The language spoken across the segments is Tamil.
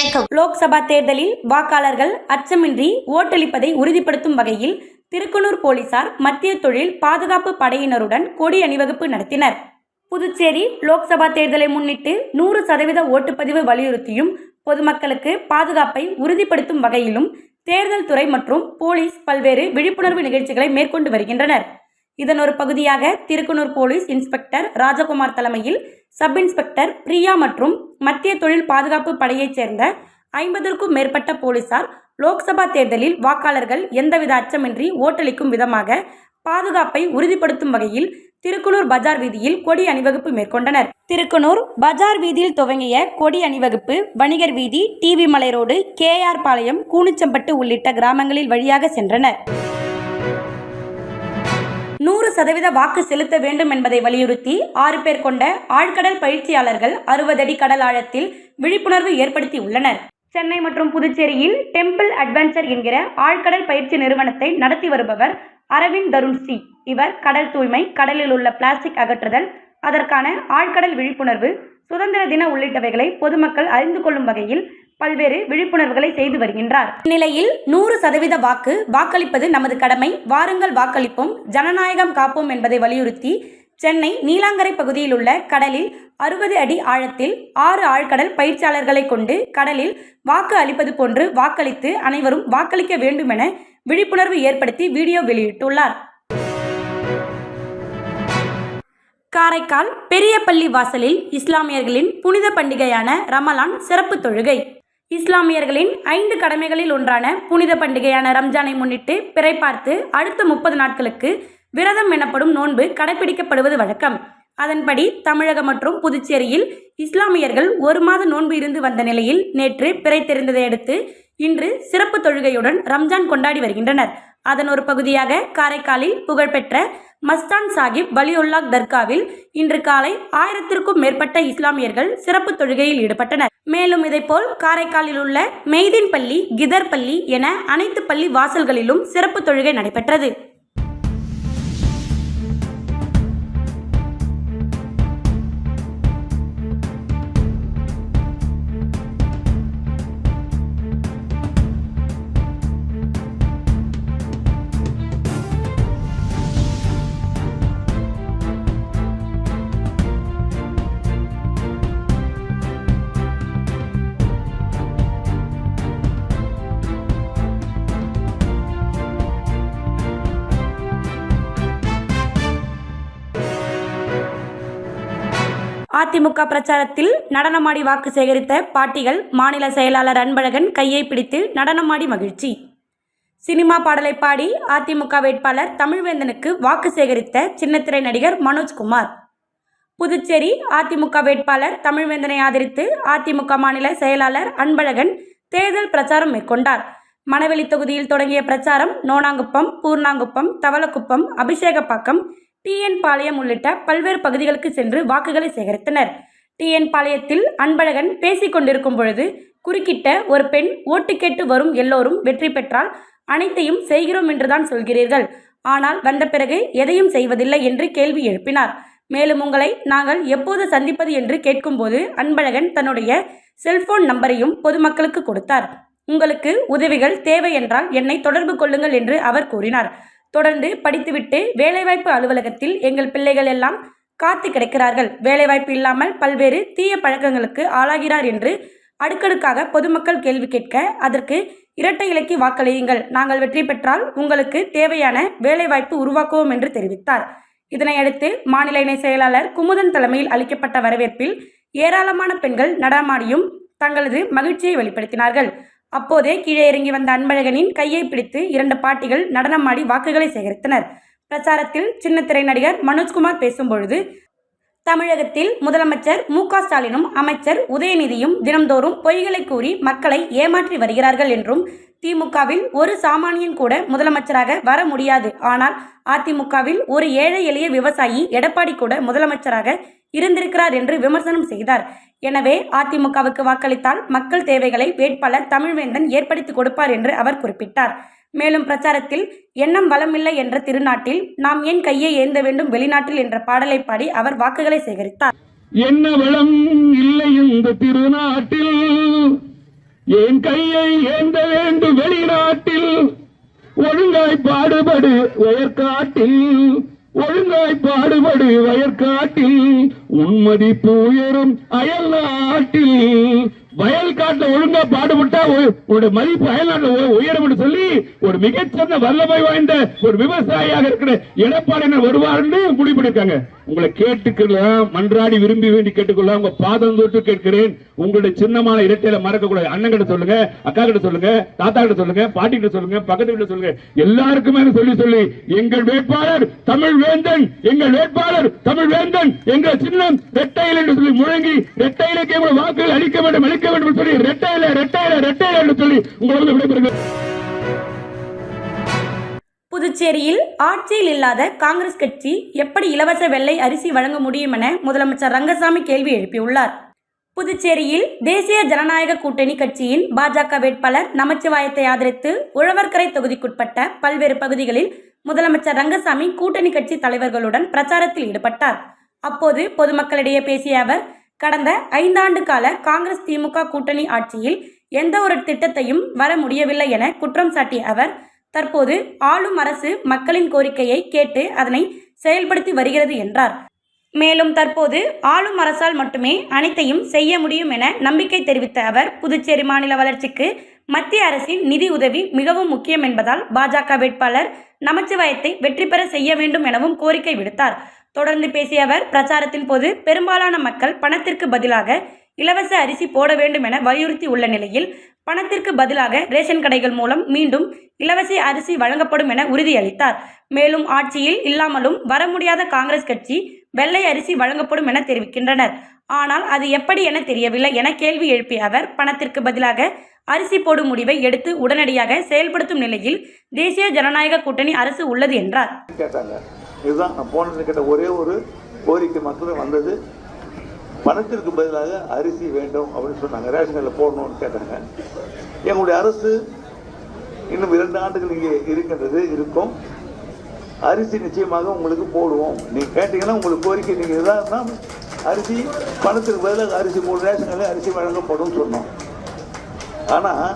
வணக்கம். லோக்சபா தேர்தலில் வாக்காளர்கள் அச்சமின்றி ஓட்டளிப்பதை உறுதிப்படுத்தும் வகையில் திருக்குனூர் போலீசார் மத்திய தொழில் பாதுகாப்பு படையினருடன் கொடி அணிவகுப்பு நடத்தினர். புதுச்சேரி லோக்சபா தேர்தலை முன்னிட்டு நூறு சதவீத ஓட்டுப்பதிவு வலியுறுத்தியும் பொதுமக்களுக்கு பாதுகாப்பை உறுதிப்படுத்தும் வகையிலும் தேர்தல் துறை மற்றும் போலீஸ் பல்வேறு விழிப்புணர்வு நிகழ்ச்சிகளை மேற்கொண்டு வருகின்றனர். இதன் ஒரு பகுதியாக திருக்குனூர் போலீஸ் இன்ஸ்பெக்டர் ராஜகுமார் தலைமையில் சப் இன்ஸ்பெக்டர் பிரியா மற்றும் மத்திய தொழில் பாதுகாப்பு படையைச் சேர்ந்த ஐம்பதற்கும் மேற்பட்ட போலீசார் லோக்சபா தேர்தலில் வாக்காளர்கள் எந்தவித அச்சமின்றி ஓட்டளிக்கும் விதமாக பாதுகாப்பை உறுதிப்படுத்தும் வகையில் திருக்குனூர் பஜார் வீதியில் கொடி அணிவகுப்பு மேற்கொண்டனர். திருக்குனூர் பஜார் வீதியில் துவங்கிய கொடி அணிவகுப்பு வணிகர் வீதி டிவி மலை ரோடு கேஆர் பாளையம் கூனிச்சம்பட்டு உள்ளிட்ட கிராமங்களில் வழியாக சென்றனர். நூறு சதவீத வாக்கு செலுத்த வேண்டும் என்பதை வலியுறுத்தி ஆறு பேர் கொண்ட ஆழ்கடல் பயிற்சியாளர்கள் அறுபது அடி கடல் ஆழத்தில் விழிப்புணர்வு ஏற்படுத்தி உள்ளனர் சென்னை மற்றும் புதுச்சேரியில் டெம்பிள் அட்வென்ச்சர் என்கிற ஆழ்கடல் பயிற்சி நிறுவனத்தை நடத்தி வருபவர் அரவிந்த் தருண் சி இவர் கடல் தூய்மை கடலில் உள்ள பிளாஸ்டிக் அகற்றுதல் அதற்கான ஆழ்கடல் விழிப்புணர்வு சுதந்திர தின உள்ளிட்டவைகளை பொதுமக்கள் அறிந்து கொள்ளும் வகையில் பல்வேறு விழிப்புணர்வுகளை செய்து வருகின்றார். இந்நிலையில் நூறு சதவீத வாக்கு வாக்களிப்பது நமது கடமை. வாருங்கள் வாக்களிப்போம். ஜனநாயகம் காப்போம் என்பதை வலியுறுத்தி சென்னை நீலாங்கரை பகுதியில் உள்ள கடலில் அறுபது அடி ஆழத்தில் ஆறு ஆழ்கடல் பயிற்சியாளர்களை கொண்டு கடலில் வாக்கு அளிப்பது போன்று வாக்களித்து அனைவரும் வாக்களிக்க வேண்டும் என விழிப்புணர்வு ஏற்படுத்தி வீடியோ வெளியிட்டுள்ளார். காரைக்கால் பெரியப்பள்ளி வாசலில் இஸ்லாமியர்களின் புனித பண்டிகையான ரமலான் சிறப்பு தொழுகை. இஸ்லாமியர்களின் ஐந்து கடமைகளில் ஒன்றான புனித பண்டிகையான ரம்ஜானை முன்னிட்டு பிறை பார்த்து அடுத்த முப்பது நாட்களுக்கு விரதம் எனப்படும் நோன்பு கடைபிடிக்கப்படுவது வழக்கம். அதன்படி தமிழகம் மற்றும் புதுச்சேரியில் இஸ்லாமியர்கள் ஒரு மாத நோன்பு இருந்து வந்த நிலையில் நேற்று பிறை தெரிந்ததை அடுத்து இன்று சிறப்பு தொழுகையுடன் ரம்ஜான் கொண்டாடி வருகின்றனர். அதன் ஒரு பகுதியாக காரைக்காலில் புகழ்பெற்ற மஸ்தான் சாஹிப் வலியுல்லாக் தர்காவில் இன்று காலை ஆயிரத்திற்கும் மேற்பட்ட இஸ்லாமியர்கள் சிறப்பு தொழுகையில் ஈடுபட்டனர். மேலும் இதைப்போல் காரைக்காலில் உள்ள மெய்தீன் பள்ளி கிதர் பள்ளி என அனைத்து பள்ளி வாசல்களிலும் சிறப்பு தொழுகை நடைபெற்றது. அதிமுக பிரச்சாரத்தில் நடனமாடி வாக்கு சேகரித்த பாட்டிகள் மாநில செயலாளர் அன்பழகன் கையை பிடித்து நடனமாடி மகிழ்ச்சி. சினிமா பாடலை பாடி அதிமுக வேட்பாளர் தமிழ்வேந்தனுக்கு வாக்கு சேகரித்த சின்னத்திரை நடிகர் மனோஜ்குமார். புதுச்சேரி அதிமுக வேட்பாளர் தமிழ்வேந்தனை ஆதரித்து அதிமுக மாநில செயலாளர் அன்பழகன் தேர்தல் பிரச்சாரம் மேற்கொண்டார். மணவெளி தொகுதியில் தொடங்கிய பிரச்சாரம் நோனாங்குப்பம் பூர்ணாங்குப்பம் தவளக்குப்பம் அபிஷேகப்பாக்கம் டிஎன் பாளையம் உள்ளிட்ட பல்வேறு பகுதிகளுக்கு சென்று வாக்குகளை சேகரித்தனர். டிஎன் பாளையத்தில் அன்பழகன் பேசிக் கொண்டிருக்கும் பொழுது குறுக்கிட்ட ஒரு பெண் ஓட்டு கேட்டு வரும் எல்லோரும் வெற்றி பெற்றால் அனைத்தையும் செய்கிறோம் என்றுதான் சொல்கிறீர்கள். ஆனால் வந்த பிறகு எதையும் செய்வதில்லை என்று கேள்வி எழுப்பினார். மேலும் உங்களை நாங்கள் எப்போது சந்திப்பது என்று கேட்கும்போது அன்பழகன் தன்னுடைய செல்போன் நம்பரையும் பொதுமக்களுக்கு கொடுத்தார். உங்களுக்கு உதவிகள் தேவை என்றால் என்னை தொடர்பு கொள்ளுங்கள் என்று அவர் கூறினார். தொடர்ந்து படித்துவிட்டு வேலைவாய்ப்பு அலுவலகத்தில் எங்கள் பிள்ளைகள் எல்லாம் காத்து கிடைக்கிறார்கள். வேலைவாய்ப்பு இல்லாமல் பல்வேறு தீய பழக்கங்களுக்கு ஆளாகிறார் என்று அடுக்கடுக்காக பொதுமக்கள் கேள்வி கேட்க அதற்கு இரட்டை இலக்கி வாக்களியுங்கள். நாங்கள் வெற்றி பெற்றால் உங்களுக்கு தேவையான வேலைவாய்ப்பு உருவாக்குவோம் என்று தெரிவித்தார். இதனையடுத்து மாநில இணை செயலாளர் குமுதன் தலைமையில் அளிக்கப்பட்ட வரவேற்பில் ஏராளமான பெண்கள் நடமாடியும் தங்களது மகிழ்ச்சியை வெளிப்படுத்தினார்கள். அப்போதே கீழே இறங்கி வந்த அன்பழகனின் கையை பிடித்து இரண்டு பாட்டிகள் நடனமாடி வாக்குகளை சேகரித்தனர். பிரச்சாரத்தில் திரை நடிகர் மனோஜ்குமார் பேசும்பொழுது தமிழகத்தில் முதலமைச்சர் மு க ஸ்டாலினும் அமைச்சர் உதயநிதியும் தினம்தோறும் பொய்களை கூறி மக்களை ஏமாற்றி வருகிறார்கள் என்றும் திமுகவில் ஒரு சாமானியன் கூட முதலமைச்சராக வர முடியாது. ஆனால் அதிமுகவில் ஒரு ஏழை எளிய விவசாயி எடப்பாடி கூட முதலமைச்சராக இருந்திருக்கிறார் என்று விமர்சனம் செய்தார். எனவே அதிமுகவுக்கு வாக்களித்தால் மக்கள் தேவைகளை வேட்பாளர் தமிழ்வேந்தன் ஏற்படுத்தி கொடுப்பார் என்று அவர் குறிப்பிட்டார். மேலும் பிரச்சாரத்தில் எண்ணம் வளமில்லை என்ற திருநாட்டில் நாம் ஏன் கையை ஏந்த வேண்டும் வெளிநாட்டில் என்ற பாடலை பாடி அவர் வாக்குகளை சேகரித்தார். என்ன வளம் இல்லை இந்த திருநாட்டில்? என் கையை ஏந்த வேண்டும் வெளிநாட்டில்? ஒழுங்காய் பாடுபடு உயர்காட்டில். ஒழுங்காய் பாடுபடு வயற்காட்டில் உன்மதிப்பு உயரும் அயல் நாட்டில் வயல் காட்டுல ஒழுங்கா பாடுபட்டா உன்னுடைய மதிப்பு அயல்நாட்டில் உ- உயரும் என்று சொல்லி ஒரு மிகச்சிறந்த வல்லமை வாய்ந்த ஒரு விவசாயியாக இருக்கிற எடப்பாடியினர் வருவார் என்று முடிவெடுக்காங்க உங்களை கேட்டுக்கலாம் மன்றாடி விரும்பி வேண்டி கேட்டுக்கொள்ள உங்க பாதம் தொட்டு கேட்கிறேன். உங்களுடைய சின்னமான இரட்டையில மறக்க கூடாது அண்ணன் கிட்ட சொல்லுங்க அக்கா கிட்ட சொல்லுங்க தாத்தா கிட்ட சொல்லுங்க பாட்டி கிட்ட சொல்லுங்க பக்கத்து கிட்ட சொல்லுங்க. எல்லாருக்குமே சொல்லி சொல்லி எங்கள் வேட்பாளர் தமிழ் வேந்தன் எங்கள் வேட்பாளர் தமிழ் வேந்தன் எங்கள் சின்னம் ரெட்டையில் என்று சொல்லி முழங்கி ரெட்டையிலுக்கு வாக்குகள் அளிக்க வேண்டும் அளிக்க வேண்டும் சொல்லி ரெட்டையில ரெட்டையில ரெட்டையில என்று சொல்லி உங்களோட விடைபெறுகிறேன். புதுச்சேரியில் ஆட்சியில் இல்லாத காங்கிரஸ் கட்சி எப்படி இலவச வெள்ளை அரிசி வழங்க முடியும் என முதலமைச்சர் ரங்கசாமி கேள்வி எழுப்பியுள்ளார். புதுச்சேரியில் தேசிய ஜனநாயக கூட்டணி கட்சியின் பாஜக வேட்பாளர் நமச்சிவாயத்தை ஆதரித்து உழவர்கரை தொகுதிக்குட்பட்ட பல்வேறு பகுதிகளில் முதலமைச்சர் ரங்கசாமி கூட்டணி கட்சி தலைவர்களுடன் பிரச்சாரத்தில் ஈடுபட்டார். அப்போது பொதுமக்களிடையே பேசிய அவர் கடந்த ஐந்தாண்டு கால காங்கிரஸ் திமுக கூட்டணி ஆட்சியில் எந்த ஒரு திட்டத்தையும் வர முடியவில்லை என குற்றம் சாட்டிய அவர் தற்போது ஆளும் அரசு மக்களின் கோரிக்கையை கேட்டு அதனை செயல்படுத்தி வருகிறது என்றார். மேலும் தற்போது ஆளும் அரசால் மட்டுமே அனைத்தையும் செய்ய முடியும் என நம்பிக்கை தெரிவித்த அவர் புதுச்சேரி மாநில வளர்ச்சிக்கு மத்திய அரசின் நிதி உதவி மிகவும் முக்கியம் என்பதால் பாஜக வேட்பாளர் நமச்சிவாயத்தை வெற்றி பெற செய்ய வேண்டும் எனவும் கோரிக்கை விடுத்தார். தொடர்ந்து பேசிய அவர் பிரச்சாரத்தின் போது பெரும்பாலான மக்கள் பணத்திற்கு பதிலாக இலவச அரிசி போட வேண்டும் என வலியுறுத்தி உள்ள நிலையில் பணத்திற்கு பதிலாக ரேஷன் கடைகள் மூலம் மீண்டும் இலவச அரிசி வழங்கப்படும் என உறுதியளித்தார். மேலும் ஆட்சியில் இல்லாமலும் வர முடியாத காங்கிரஸ் கட்சி வெள்ளை அரிசி வழங்கப்படும் என தெரிவிக்கின்றனர். ஆனால் அது எப்படி என தெரியவில்லை என கேள்வி எழுப்பிய அவர் பணத்திற்கு பதிலாக அரிசி போடும் முடிவை எடுத்து உடனடியாக செயல்படுத்தும் நிலையில் தேசிய ஜனநாயக கூட்டணி அரசு உள்ளது என்றார். கேட்டாங்க. இதுதான் நான் போனது கேட்ட ஒரே ஒரு கோரிக்கை மட்டும் வந்தது. பணத்திற்கு பதிலாக அரிசி வேண்டும் அப்படின்னு சொன்னாங்க. ரேஷன் கடையில் போடணும்னு கேட்டாங்க. எங்களுடைய அரசு இன்னும் இரண்டு ஆண்டுகள் இங்கே இருக்கின்றது இருக்கும். அரிசி நிச்சயமாக உங்களுக்கு போடுவோம். நீங்கள் கேட்டீங்கன்னா உங்களுக்கு கோரிக்கை. நீங்கள் இதான் அரிசி பணத்திற்கு பதிலாக அரிசி மூணு ரேஷன் அரிசி வழங்கப்படும் சொன்னோம். ஆனால்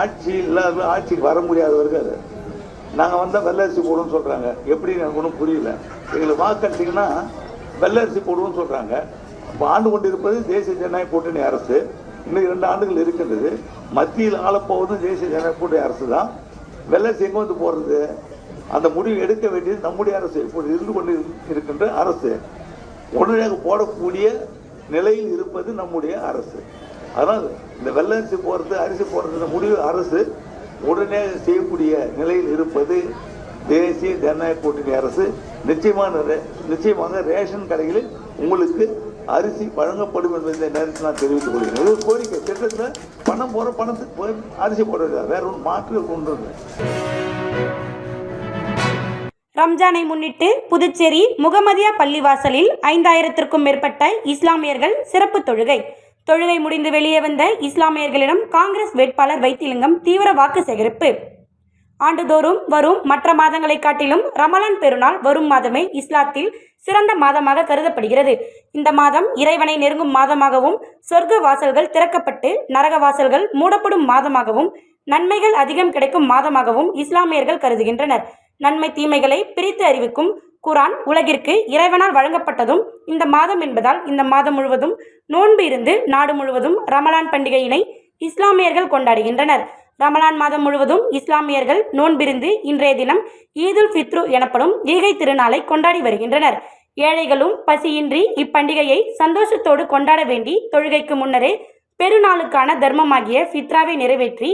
ஆட்சி இல்லாத ஆட்சிக்கு வர முடியாதவர்கள் நாங்கள் வந்தால் வெள்ளை அரிசி போடுவோம்னு சொல்கிறாங்க எப்படி எனக்கு ஒன்றும் புரியல. எங்களுக்கு வாக்களித்தீங்கன்னா வெள்ளை அரிசி போடுவோம்னு சொல்கிறாங்க ஆண்டு கொண்டிருப்பது தேசிய ஜனநாயக கூட்டணி அரசு. இன்னும் இரண்டு ஆண்டுகள் இருக்கின்றது. மத்தியில் ஆளப்போவதும் தேசிய ஜனநாயக கூட்டணி அரசு தான் வெள்ளை அரிசி வந்து போடுறது அந்த முடிவு எடுக்க வேண்டியது நம்முடைய அரசு. இப்போது இருந்து கொண்டு இருக்கின்ற அரசு. உடனடியாக போடக்கூடிய நிலையில் இருப்பது நம்முடைய அரசு. அதனால் இந்த வெள்ளை போகிறது அரிசி போடுறது இந்த முடிவு அரசு உடனே செய்யக்கூடிய நிலையில் இருப்பது தேசிய ஜனநாயக கூட்டணி அரசு. நிச்சயமான ரே- நிச்சயமாக ரேஷன் கடைகளில் உங்களுக்கு அரிசி வழங்கப்படும் என்பதை இந்த நேரத்தில் நான் தெரிவித்துக் கொள்கிறேன். இது ஒரு கோரிக்கை. திட்டத்தில் பணம் போகிற பணத்துக்கு போய் அரிசி போட வேற ஒன்று மாற்று கொண்டு ரம்ஜானை முன்னிட்டு புதுச்சேரி முகமதியா பள்ளிவாசலில் ஐந்தாயிரத்திற்கும் மேற்பட்ட இஸ்லாமியர்கள் சிறப்பு தொழுகை. தொழுகை முடிந்து வெளியே வந்த இஸ்லாமியர்களிடம் காங்கிரஸ் வேட்பாளர் வைத்திலிங்கம் தீவிர வாக்கு சேகரிப்பு. ஆண்டுதோறும் வரும் மற்ற மாதங்களை காட்டிலும் ரமலான் பெருநாள் வரும் மாதமே இஸ்லாத்தில் சிறந்த மாதமாக கருதப்படுகிறது. இந்த மாதம் இறைவனை நெருங்கும் மாதமாகவும் சொர்க்க வாசல்கள் திறக்கப்பட்டு நரக வாசல்கள் மூடப்படும் மாதமாகவும் நன்மைகள் அதிகம் கிடைக்கும் மாதமாகவும் இஸ்லாமியர்கள் கருதுகின்றனர். நன்மை தீமைகளை பிரித்து அறிவிக்கும் குரான் உலகிற்கு இறைவனால் வழங்கப்பட்டதும் இந்த மாதம் என்பதால் இந்த மாதம் முழுவதும் நோன்பு இருந்து நாடு முழுவதும் ரமலான் பண்டிகையினை இஸ்லாமியர்கள் கொண்டாடுகின்றனர். ரமலான் மாதம் முழுவதும் இஸ்லாமியர்கள் நோன்பிருந்து இன்றைய தினம் ஈதுல் ஃபித்ரு எனப்படும் ஈகை திருநாளை கொண்டாடி வருகின்றனர். ஏழைகளும் பசியின்றி இப்பண்டிகையை சந்தோஷத்தோடு கொண்டாட வேண்டி தொழுகைக்கு முன்னரே பெருநாளுக்கான தர்மமாகிய ஃபித்ராவை நிறைவேற்றி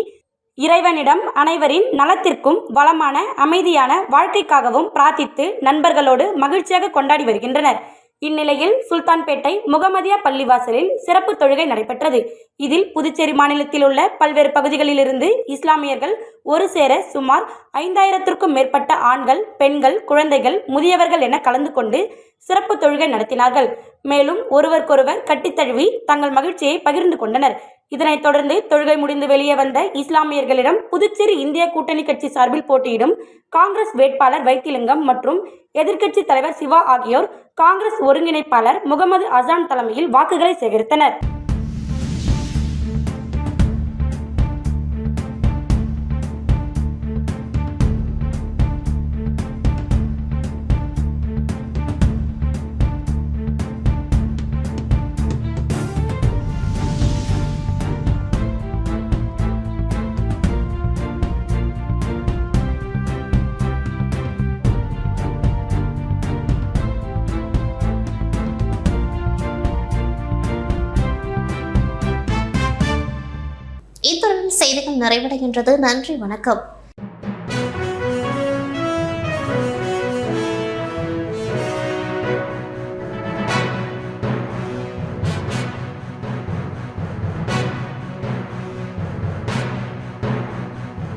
இறைவனிடம் அனைவரின் நலத்திற்கும் வளமான அமைதியான வாழ்க்கைக்காகவும் பிரார்த்தித்து நண்பர்களோடு மகிழ்ச்சியாக கொண்டாடி வருகின்றனர். இந்நிலையில் சுல்தான்பேட்டை முகமதியா பள்ளிவாசலில் சிறப்பு தொழுகை நடைபெற்றது. இதில் புதுச்சேரி மாநிலத்தில் உள்ள பல்வேறு பகுதிகளிலிருந்து இஸ்லாமியர்கள் ஒரு சேர சுமார் ஐந்தாயிரத்திற்கும் மேற்பட்ட ஆண்கள் பெண்கள் குழந்தைகள் முதியவர்கள் என கலந்து கொண்டு சிறப்பு தொழுகை நடத்தினார்கள். மேலும் ஒருவருக்கொருவர் கட்டித்தழுவி தங்கள் மகிழ்ச்சியை பகிர்ந்து கொண்டனர். இதனைத் தொடர்ந்து தொழுகை முடிந்து வெளியே வந்த இஸ்லாமியர்களிடம் புதுச்சேரி இந்திய கூட்டணி கட்சி சார்பில் போட்டியிடும் காங்கிரஸ் வேட்பாளர் வைத்திலிங்கம் மற்றும் எதிர்க்கட்சி தலைவர் சிவா ஆகியோர் காங்கிரஸ் ஒருங்கிணைப்பாளர் முகமது அசான் தலைமையில் வாக்குகளை சேகரித்தனர். இத்துடன் செய்திகள் நிறைவடைகின்றது. நன்றி வணக்கம்.